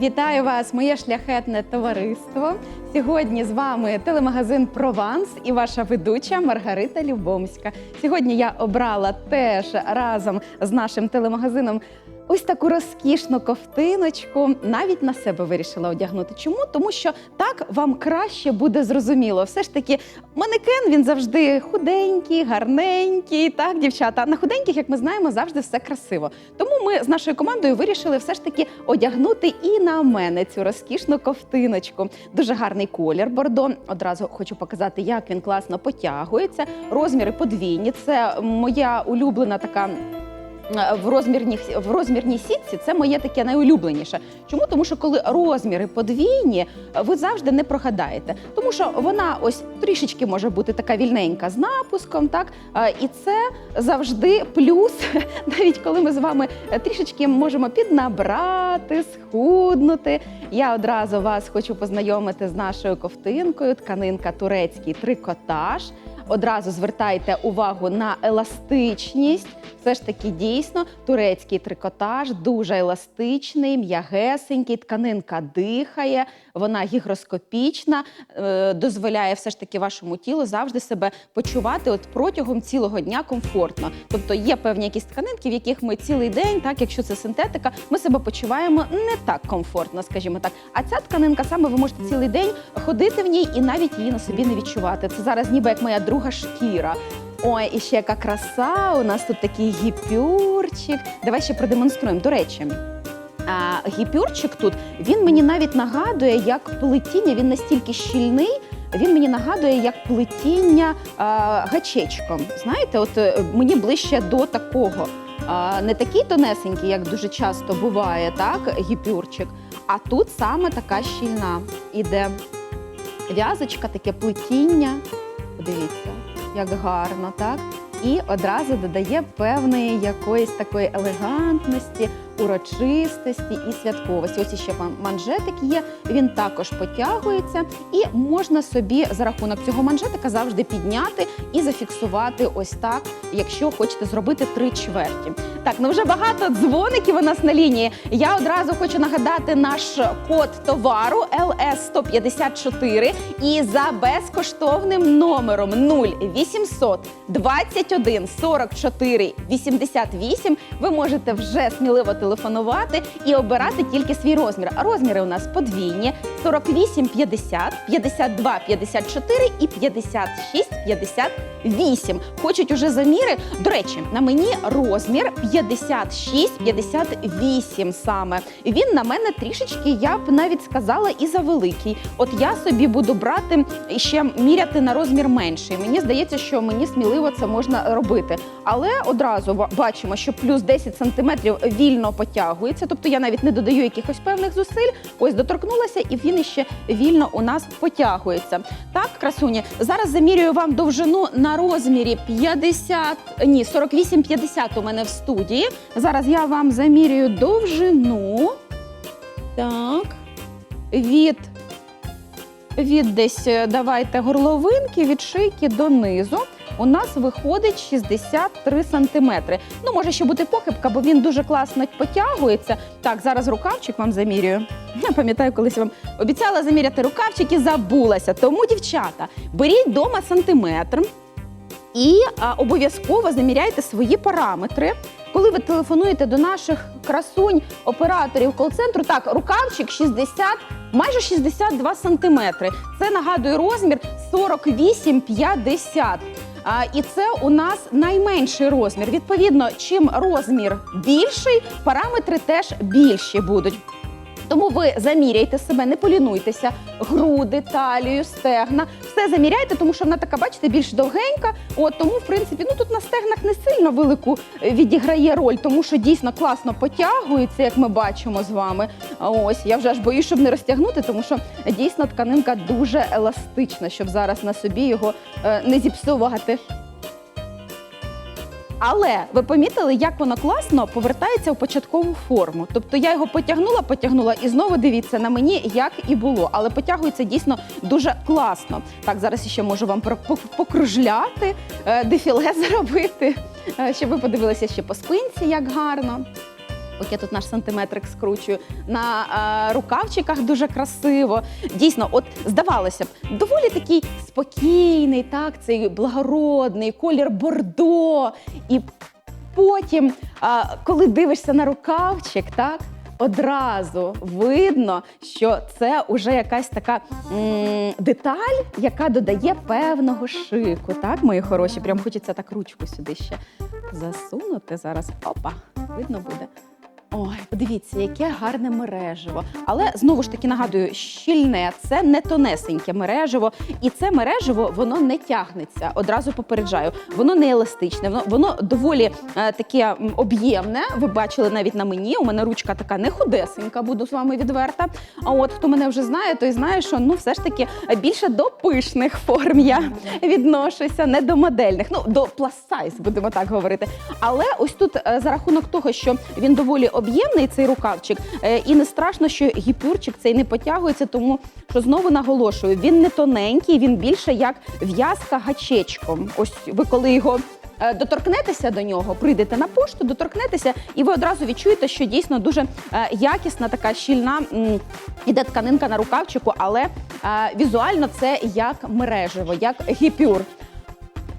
Вітаю вас, моє шляхетне товариство. Сьогодні з вами телемагазин Прованс і ваша ведуча Маргарита Любомська. Сьогодні я обрала теж разом з нашим телемагазином ось таку розкішну ковтиночку. Навіть на себе вирішила одягнути. Чому? Тому що так вам краще буде зрозуміло. Все ж таки, манекен він завжди худенький, гарненький. Так, дівчата. На худеньких, як ми знаємо, завжди все красиво. Тому ми з нашою командою вирішили все ж таки одягнути і на мене цю розкішну ковтиночку. Дуже гарний колір бордо. Одразу хочу показати, як він класно потягується. Розміри подвійні. Це моя улюблена така. Е, В розмірній, в розмірній сітці це моє таке найулюбленіше. Чому? Тому що коли розміри подвійні, ви завжди не прогадаєте. Тому що вона ось трішечки може бути така вільненька з напуском, так і це завжди плюс, навіть коли ми з вами трішечки можемо піднабрати, схуднути. Я одразу вас хочу познайомити з нашою ковтинкою. Тканинка турецький трикотаж. Одразу звертайте увагу на еластичність. Все ж таки дійсно турецький трикотаж дуже еластичний, м'ягесенький, тканинка дихає, вона гігроскопічна, е, дозволяє все ж таки вашому тілу завжди себе почувати от протягом цілого дня комфортно. Тобто є певні якісь тканинки, в яких ми цілий день, так якщо це синтетика, ми себе почуваємо не так комфортно, скажімо так. А ця тканинка саме ви можете цілий день ходити в ній і навіть її на собі не відчувати. Це зараз ніби як моя друга шкіра. Ой, і ще яка краса. У нас тут такий гіпюрчик. Давай ще продемонструємо. До речі. А, гіпюрчик тут він мені навіть нагадує як плетіння. Він настільки щільний. Він мені нагадує як плетіння а, гачечком. Знаєте, от е, мені ближче до такого. А, не такий тонесенький, як дуже часто буває, так, гіпюрчик. А тут саме така щільна іде в'язочка, таке плетіння. Подивіться, як гарно, так? І одразу додає певної якоїсь такої елегантності, урочистості і святковості. Ось ще манжетик є, він також потягується, і можна собі за рахунок цього манжетика завжди підняти і зафіксувати ось так, якщо хочете зробити три чверті. Так, ну вже багато дзвоників у нас на лінії. Я одразу хочу нагадати наш код товару LS154 і за безкоштовним номером 0800 21 44 88 ви можете вже сміливо телефонувати і обирати тільки свій розмір. А розміри у нас подвійні: 48 50, 52 54 і 56 58. Хочуть уже заміри. До речі, на мені розмір 56 58 саме. Він на мене трішечки, я б навіть сказала, і за великий. От я собі буду брати ще міряти на розмір менший. Мені здається, що мені сміливо це можна робити. Але одразу бачимо, що плюс 10 сантиметрів вільно потягується. Тобто я навіть не додаю якихось певних зусиль. Ось доторкнулася, і він іще вільно у нас потягується. Так, красуні, зараз замірюю вам довжину на розмірі 50, ні, 48-50 у мене в студії. Зараз я вам замірюю довжину. Так. Від, від десь е, давайте горловинки, від шийки донизу. У нас виходить 63 сантиметри. Ну, може ще бути похибка, бо він дуже класно потягується. Так, зараз рукавчик вам замірюю. Я пам'ятаю, колись вам обіцяла заміряти рукавчик і забулася. Тому, дівчата, беріть вдома сантиметр і обов'язково заміряйте свої параметри. Коли ви телефонуєте до наших красунь, операторів кол-центру, так, рукавчик 60, майже 62 сантиметри. Це нагадує розмір 48-50. І це у нас найменший розмір. Відповідно, чим розмір більший, параметри теж більші будуть. Тому ви заміряйте себе, не полінуйтеся, груди, талію, стегна. Все заміряйте, тому що вона така, бачите, більш довгенька. От тому, в принципі, ну тут на стегнах не сильно велику е, відіграє роль, тому що дійсно класно потягується, як ми бачимо з вами. Ось я вже аж боюсь, щоб не розтягнути, тому що дійсно тканинка дуже еластична, щоб зараз на собі його е, не зіпсувати. Але ви помітили, як воно класно повертається в початкову форму. Тобто я його потягнула, потягнула, і знову дивіться на мені, як і було. Але потягується дійсно дуже класно. Так, зараз ще можу вам покружляти, е, дефіле зробити, е, щоб ви подивилися ще по спинці, як гарно. Поки я тут наш сантиметрик скручую на е, рукавчиках дуже красиво. Дійсно, от здавалося б, доволі такий спокійний, так, цей благородний колір бордо. І потім, е, коли дивишся на рукавчик, так. Одразу видно, що це вже якась така м, деталь, яка додає певного шику. Так, мої хороші, прям хочеться так ручку сюди ще засунути зараз. Опа, видно буде. Ой, подивіться, яке гарне мережево. Але знову ж таки нагадую, щільне це не тонесеньке мережево, і це мережево воно не тягнеться. Одразу попереджаю. Воно не еластичне, воно, воно доволі е, таке об'ємне. Ви бачили навіть на мені. У мене ручка така не худесенька, буду з вами відверта. А от хто мене вже знає, той знає, що ну все ж таки більше до пишних форм я відношуся, не до модельних, ну до пластайз, будемо так говорити. Але ось тут е, за рахунок того, що він доволі об'ємний, цей рукавчик, е, і не страшно, що гіпюрчик цей не потягується, тому що знову наголошую, він не тоненький, він більше як в'язка гачечком. Ось ви коли його. е, Доторкнетеся до нього, прийдете на пошту, доторкнетеся, і ви одразу відчуєте, що дійсно дуже е, якісна, така щільна іде тканинка на рукавчику, але візуально це як мережево, як гіпюр.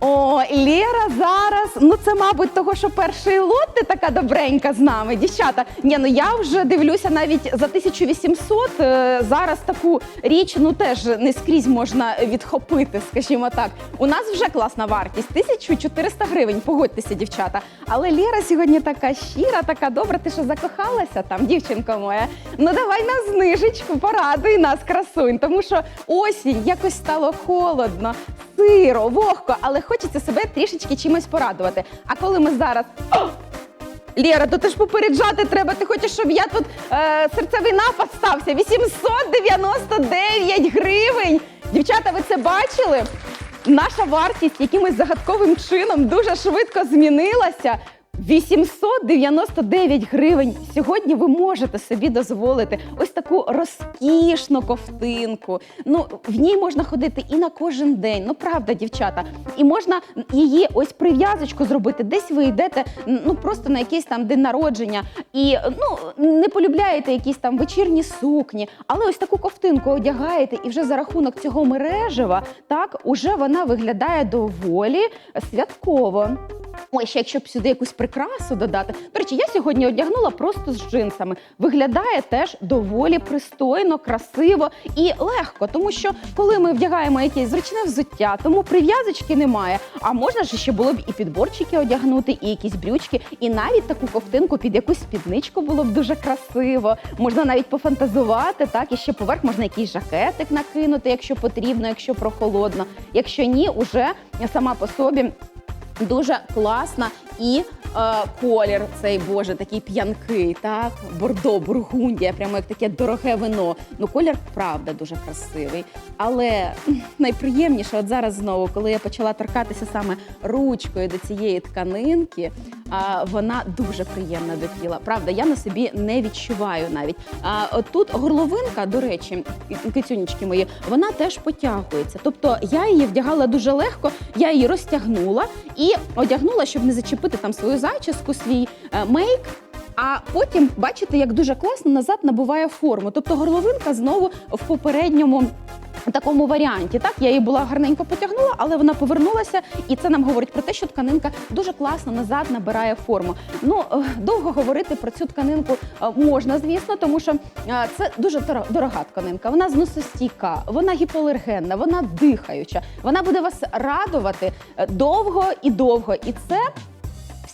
О, Лєра зараз. Ну це, мабуть, того, що перший лот не така добренька з нами. Дівчата, ні, ну я вже дивлюся навіть за 1800. е, Зараз таку річ ну теж не скрізь можна відхопити, скажімо так. У нас вже класна вартість 1400 гривень. Погодьтеся, дівчата. Але Лєра сьогодні така щира, така добра. Ти що закохалася там, дівчинко моя? Ну давай на знижечку, порадуй нас, красунь, тому що осінь якось стало холодно, сиро, вогко, але хочеться себе трішечки чимось порадувати. А коли ми зараз. О! Лєра, то ти ж попереджати треба. Ти хочеш, щоб я тут е, серцевий напад стався? 899 гривень. Дівчата, ви це бачили? Наша вартість якимось загадковим чином дуже швидко змінилася. 899 гривень. Сьогодні ви можете собі дозволити ось таку розкішну ковтинку. Ну, в ній можна ходити і на кожен день. Ну, правда, дівчата. І можна її ось прив'язочку зробити. Десь ви йдете ну просто на якийсь там день народження і ну не полюбляєте якісь там вечірні сукні, але ось таку ковтинку одягаєте, і вже за рахунок цього мережева, так уже вона виглядає доволі святково. Ще якщо б сюди якусь прикрасу додати. До речі, я сьогодні одягнула просто з джинсами. Виглядає теж доволі пристойно, красиво і легко, тому що коли ми вдягаємо якесь зручне взуття, тому прив'язочки немає. А можна ж ще було б і підборчики одягнути, і якісь брючки, і навіть таку ковтинку під якусь спідничку було б дуже красиво. Можна навіть пофантазувати, так і ще поверх можна якийсь жакетик накинути, якщо потрібно, якщо прохолодно. Якщо ні, уже сама по собі дуже класна і е, колір цей боже, такий п'янкий, так бордо, бургундія, прямо як таке дороге вино. Ну колір правда дуже красивий. Але найприємніше, от зараз знову, коли я почала торкатися саме ручкою до цієї тканинки, вона дуже приємна до тіла. Правда, я на собі не відчуваю навіть. А тут горловинка, до речі, кицюнічки мої, вона теж потягується. Тобто я її вдягала дуже легко, я її розтягнула і одягнула, щоб не зачепити там свою зачіску, свій е, мейк. А потім бачите, як дуже класно назад набуває форму. Тобто горловинка знову в попередньому. Такому варіанті, так я її була гарненько потягнула, але вона повернулася, і це нам говорить про те, що тканинка дуже класно назад набирає форму. Ну е, довго говорити про цю тканинку е, можна, звісно, тому що е, це дуже дорога тканинка. Вона зносостійка, вона гіпоалергенна, вона дихаюча. Вона буде вас радувати довго і довго. І це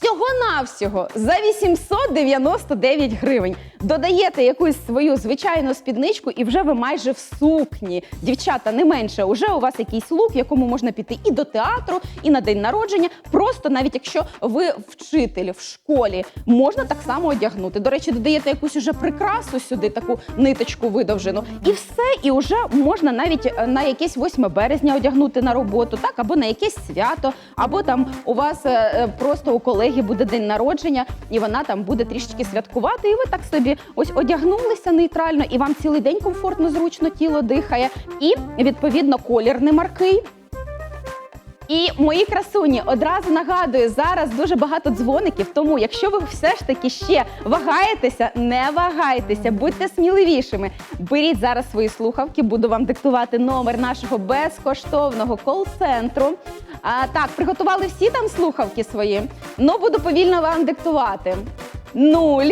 Всього-навсього за 899 гривень. Додаєте якусь свою звичайну спідничку, і вже ви майже в сукні. Дівчата, не менше, уже у вас якийсь лук, в якому можна піти і до театру, і на день народження. Просто навіть якщо ви вчитель в школі, можна так само одягнути. До речі, додаєте якусь уже прикрасу сюди, таку ниточку видовжену, і все, і вже можна навіть е, на якесь 8 березня одягнути на роботу, так або на якесь свято, або там у вас е, е, просто у колеги буде день народження, і вона там буде трішечки святкувати. І ви так собі ось одягнулися нейтрально, і вам цілий день комфортно, зручно тіло дихає. І відповідно колір не маркий. І мої красуні одразу нагадую, зараз дуже багато дзвоників. Тому, якщо ви все ж таки ще вагаєтеся, не вагайтеся, будьте сміливішими. Беріть зараз свої слухавки, буду вам диктувати номер нашого безкоштовного кол-центру. А, так, приготували всі там слухавки свої. Ну, буду повільно вам диктувати. Нуль.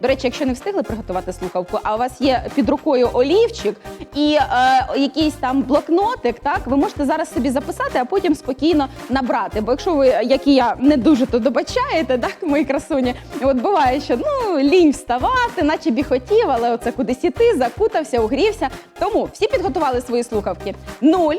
До речі, якщо не встигли приготувати слухавку, а у вас є під рукою олівчик і е, якийсь там блокнотик, так ви можете зараз собі записати, а потім спокійно набрати. Бо якщо ви, як і я, не дуже то добачаєте, так мої красуні, от буває, що ну лінь вставати, наче б і хотів, але оце кудись іти, закутався, угрівся. Тому всі підготували свої слухавки. 0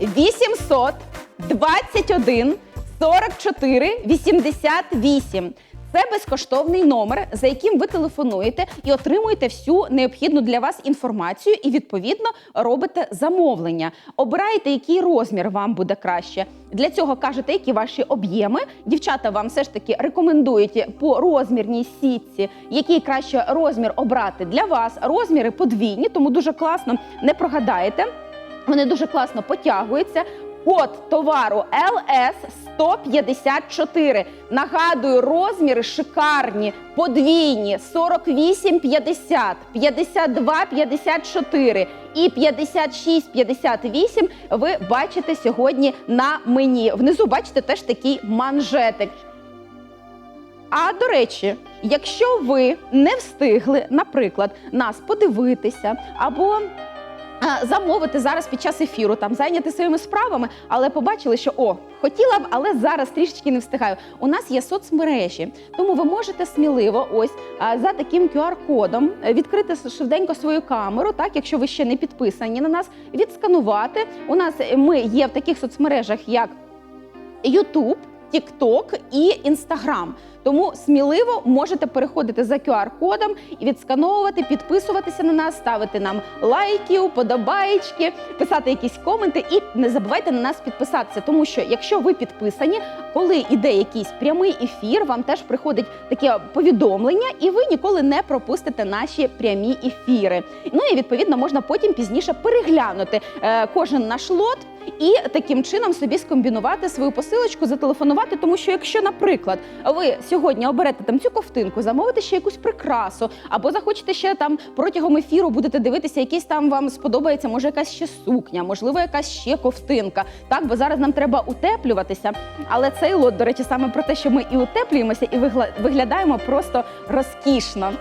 800 21 44 88. Це безкоштовний номер, за яким ви телефонуєте і отримуєте всю необхідну для вас інформацію, і відповідно робите замовлення. Обирайте, який розмір вам буде краще. Для цього кажете, які ваші об'єми. Дівчата вам все ж таки рекомендують по розмірній сітці, який краще розмір обрати для вас. Розміри подвійні, тому дуже класно не прогадаєте. Вони дуже класно потягуються. Код товару LS 154. Нагадую, розміри шикарні, подвійні 48,50, 52,54 і 56,58 ви бачите сьогодні на мені. Внизу бачите теж такий манжетик. А до речі, якщо ви не встигли, наприклад, нас подивитися або замовити зараз під час ефіру, там зайняти своїми справами, але побачили, що о, хотіла б, але зараз трішечки не встигаю. У нас є соцмережі, тому ви можете сміливо ось за таким QR-кодом відкрити швиденько свою камеру, так якщо ви ще не підписані на нас, відсканувати. У нас е, ми є в таких соцмережах, як YouTube, TikTok і Instagram. Тому сміливо можете переходити за QR-кодом і відскановувати, підписуватися на нас, ставити нам лайки, вподобаєчки, писати якісь коменти. І не забувайте на нас підписатися, тому що якщо ви підписані, коли іде якийсь прямий ефір, вам теж приходить таке повідомлення, і ви ніколи не пропустите наші прямі ефіри. Ну і відповідно можна потім пізніше переглянути е, кожен наш лот. І таким чином собі скомбінувати свою посилочку, зателефонувати. Тому що, якщо, наприклад, ви сьогодні оберете там цю ковтинку, замовите ще якусь прикрасу, або захочете ще там протягом ефіру будете дивитися, якийсь там вам сподобається, може якась ще сукня, можливо, якась ще ковтинка. Так, бо зараз нам треба утеплюватися. Але цей лот, до речі, саме про те, що ми і утеплюємося, і виглядаємо просто розкішно.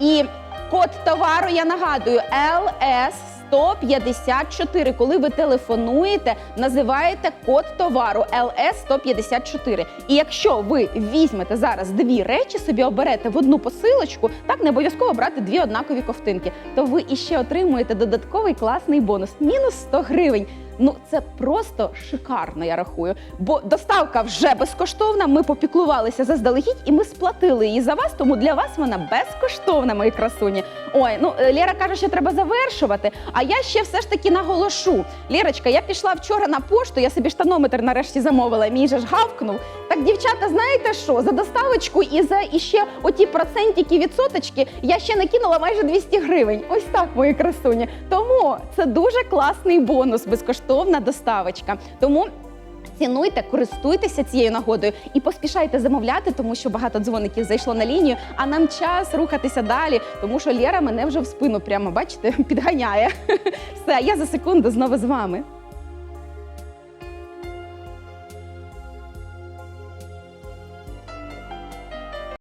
І код товару я нагадую LS 154. Коли ви телефонуєте, називаєте код товару LS 154. І якщо ви візьмете зараз дві речі, собі оберете в одну посилочку, так не обов'язково брати дві однакові ковтинки, то ви іще отримуєте додатковий класний бонус мінус 100 гривень. Ну це просто шикарно, я рахую. Бо доставка вже безкоштовна. Ми попіклувалися заздалегідь, і ми сплатили її за вас. Тому для вас вона безкоштовна, мої красуні. Ой, ну е, Лєра каже, що треба завершувати. А я ще все ж таки наголошу. Лєрочка, я пішла вчора на пошту, я собі штанометр нарешті замовила. Мій же ж гавкнув. Так, дівчата, знаєте що? За доставочку і за іще оті процентики, відсоточки я ще накинула майже 200 гривень. Ось так, мої красуні. Тому це дуже класний бонус, безкоштовна доставочка. Тому. Цінуйте, користуйтеся цією нагодою і поспішайте замовляти, тому що багато дзвоників зайшло на лінію. А нам час рухатися далі, тому що Лєра мене вже в спину прямо бачите підганяє. Все, я за секунду знову з вами.